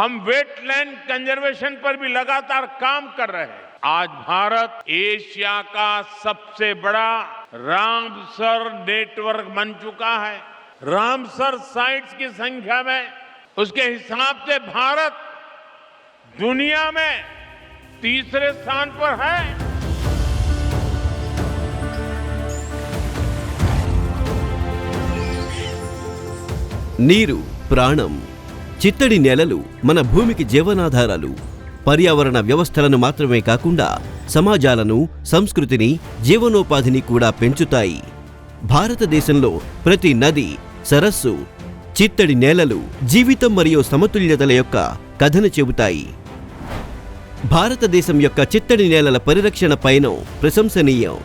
हम wetland conservation पर भी लगातार काम कर रहे हैं। आज भारत एशिया का सबसे बड़ा रामसर नेटवर्क बन चुका है। रामसर साइट्स की संख्या में, उसके हिसाब से भारत दुनिया में तीसरे स्थान पर है। नीरू प्राणम। చిత్తడి నేలలు మన భూమికి జీవనాధారాలు. పర్యావరణ వ్యవస్థలను మాత్రమే కాకుండా సమాజాలను సంస్కృతిని జీవనోపాధిని కూడా పెంచుతాయి. భారతదేశంలో ప్రతి నది సరస్సు చిత్తడి నేలలు జీవితం మరియు సమతుల్యతల యొక్క కథను చెబుతాయి. భారతదేశం యొక్క చిత్తడి నేలల పరిరక్షణ పైన ప్రశంసనీయం.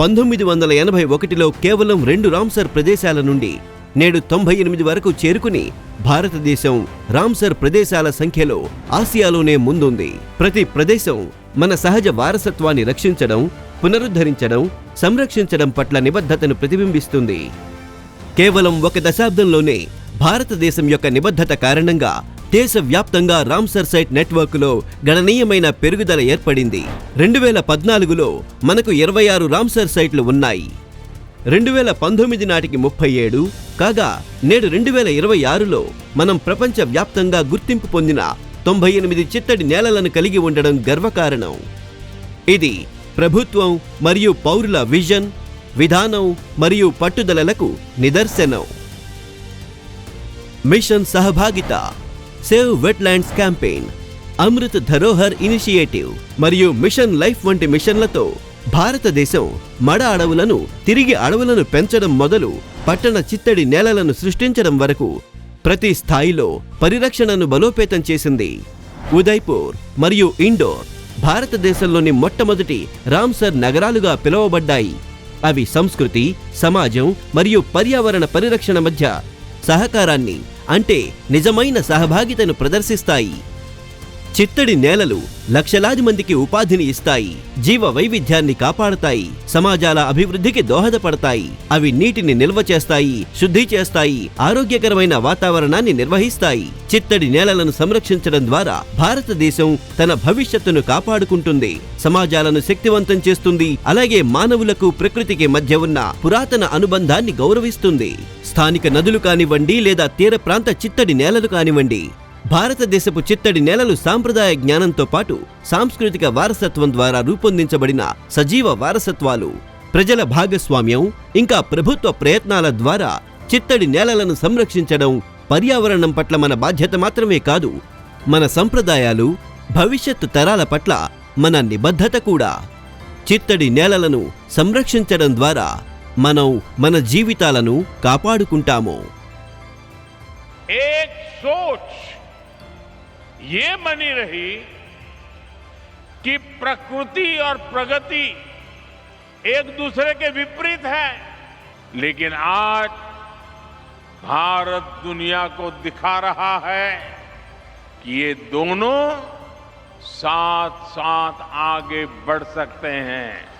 పంతొమ్మిది వందల ఎనభై ఒకటిలో కేవలం రెండు రామ్సర్ ప్రదేశాల నుండి నేడు తొంభై ఎనిమిది వరకు చేరుకుని భారతదేశం రామ్సర్ ప్రదేశాల సంఖ్యలో ఆసియాలోనే ముందుంది. ప్రతి ప్రదేశం మన సహజ వారసత్వాన్ని రక్షించడం పునరుద్ధరించడం సంరక్షించడం పట్ల నిబద్ధతను ప్రతిబింబిస్తుంది. కేవలం ఒక దశాబ్దంలోనే భారతదేశం యొక్క నిబద్ధత కారణంగా దేశవ్యాప్తంగా రామ్సర్ సైట్ నెట్వర్క్లో గణనీయమైన పెరుగుదల ఏర్పడింది. రెండు వేల పద్నాలుగులో మనకు ఇరవై ఆరు రామ్సర్ సైట్లు ఉన్నాయి. రెండు వేల పంతొమ్మిది నాటికి ముప్పై ఏడు కాగా నేడు రెండు వేల ఇరవై ఆరులో మనం ప్రపంచ వ్యాప్తంగా గుర్తింపు పొందిన తొంభై ఎనిమిది చిత్తడి నేలలను కలిగి ఉండడం గర్వకారణం. ఇది ప్రభుత్వం మరియు పౌరుల విజన్ విధానం మరియు పట్టుదలలకు నిదర్శనం. Mission సహభాగిత save wetlands campaign Amrit Dharohar initiative మరియు మిషన్ లైఫ్ వంటి మిషన్లతో భారతదేశం మడ అడవులను తిరిగి అడవులను పెంచడం మొదలు పట్టణ చిత్తడి నేలలను సృష్టించడం వరకు ప్రతి స్థాయిలో పరిరక్షణను బలోపేతం చేసింది. ఉదయ్పూర్ మరియు ఇండోర్ భారతదేశంలోని మొట్టమొదటి రామ్సర్ నగరాలుగా పిలువబడ్డాయి. అవి సంస్కృతి సమాజం మరియు పర్యావరణ పరిరక్షణ మధ్య సహకారాన్ని అంటే నిజమైన సహభాగితను ప్రదర్శిస్తాయి. చిత్తడి నేలలు లక్షలాది మందికి ఉపాధిని ఇస్తాయి జీవ వైవిధ్యాన్ని కాపాడతాయి సమాజాల అభివృద్ధికి దోహదపడతాయి అవి నీటిని నిల్వ చేస్తాయి శుద్ధి చేస్తాయి ఆరోగ్యకరమైన వాతావరణాన్ని నిర్వహిస్తాయి. చిత్తడి నేలలను సంరక్షించడం ద్వారా భారతదేశం తన భవిష్యత్తును కాపాడుకుంటుంది సమాజాలను శక్తివంతం చేస్తుంది అలాగే మానవులకు ప్రకృతికి మధ్య ఉన్న పురాతన అనుబంధాన్ని గౌరవిస్తుంది. స్థానిక నదులు కానివ్వండి లేదా తీర ప్రాంత చిత్తడి నేలలు కానివ్వండి భారతదేశపు చిత్తడి నేలలు సాంప్రదాయ జ్ఞానంతో పాటు సాంస్కృతిక వారసత్వం ద్వారా రూపొందించబడిన సజీవ వారసత్వాలు. ప్రజల భాగస్వామ్యం ఇంకా ప్రభుత్వ ప్రయత్నాల ద్వారా చిత్తడి నేలలను సంరక్షించడం పర్యావరణం పట్ల మన బాధ్యత మాత్రమే కాదు మన సంప్రదాయాలు భవిష్యత్ తరాల పట్ల మన నిబద్ధత కూడా. చిత్తడి నేలలను సంరక్షించడం ద్వారా మనం మన జీవితాలను కాపాడుకుంటాము. ఏక్ సోచ్! ये बनी रही कि प्रकृति और प्रगति एक दूसरे के विपरीत है। लेकिन आज भारत दुनिया को दिखा रहा है कि ये दोनों साथ साथ आगे बढ़ सकते हैं।